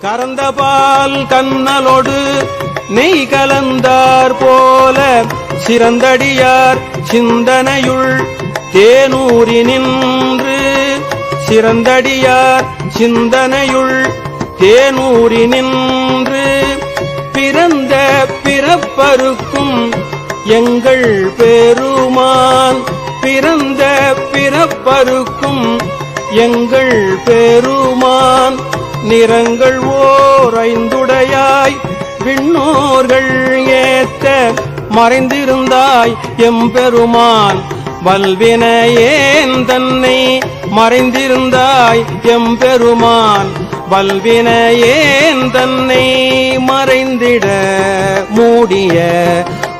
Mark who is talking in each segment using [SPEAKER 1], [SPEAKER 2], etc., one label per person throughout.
[SPEAKER 1] கறந்தபால் கண்ணலோடு நெய் கலந்தார் போல சிறந்தடியார் சிந்தனையுள் தேனூரி நின்று சிறந்தடியார் சிந்தனையுள் தேனூரி நின்று பிறந்த பிறப்பருக்கும் எங்கள் பெருமான் பிறந்த பிறப்பருக்கும் எங்கள் பெருமான் நிறங்கள் ஓர் ஐந்துடையாய் விண்ணோர்கள் ஏத்த மறைந்திருந்தாய் எம்பெருமான். வல்வினையேன் தன்னை மறைந்திருந்தாய் எம்பெருமான்? வல்வினையேன் தன்னை மறைந்திட மூடிய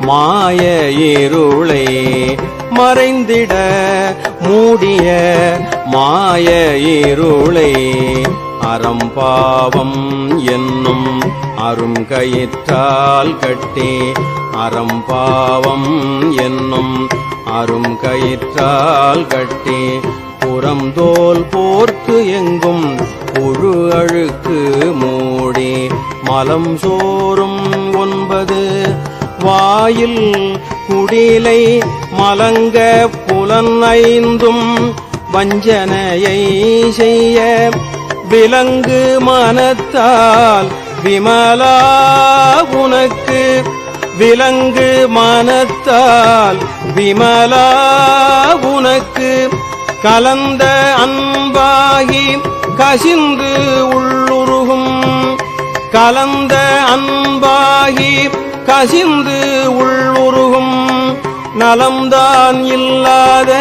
[SPEAKER 1] மாய இருளை மறைந்திட மூடிய மாய இருளை அறம்பாவம் என்னும் அரும் கயிற்றால் கட்டி அறம்பாவம் என்னும் அரும் கயிற்றால் கட்டி புறந்தோல் போர்த்து எங்கும் புழு அழுக்கு மூடி மலம் சோறும் ஒன்பது வாயில் குடிலை மலங்க புலன் ஐந்தும் வஞ்சனையை செய்ய விலங்கு மனத்தால் விமலா உனக்கு. விலங்கு மனத்தால் விமலா உனக்கு. கலந்த அன்பாகி கசிந்து உள்ளுருகும். கலந்த அன்பாகி கசிந்து உள்ளுருகும். நலம்தான் இல்லாத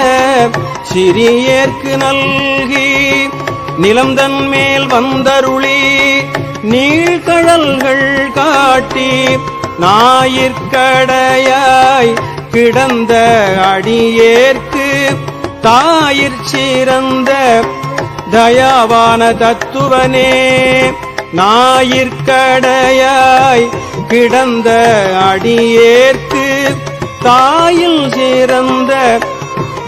[SPEAKER 1] சிறியேற்கு நல்கி நிலம்தன் மேல் வந்தருளி நீழ்கழல்கள் காட்டி ஞாயிற்கடையாய் கிடந்த அடியேற்கு தாயிற் சிறந்த தயாவான தத்துவனே. ஞாயிற்கடையாய் கிடந்த அடியேற்கு தாயில் சிறந்த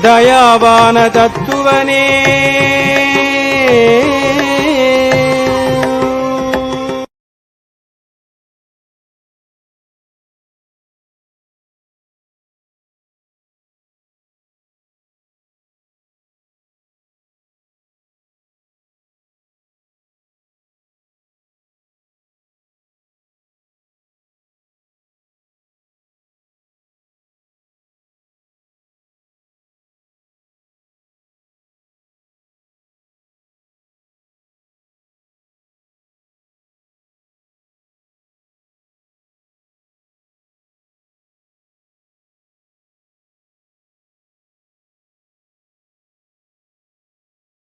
[SPEAKER 1] தயாவான தத்துவனே.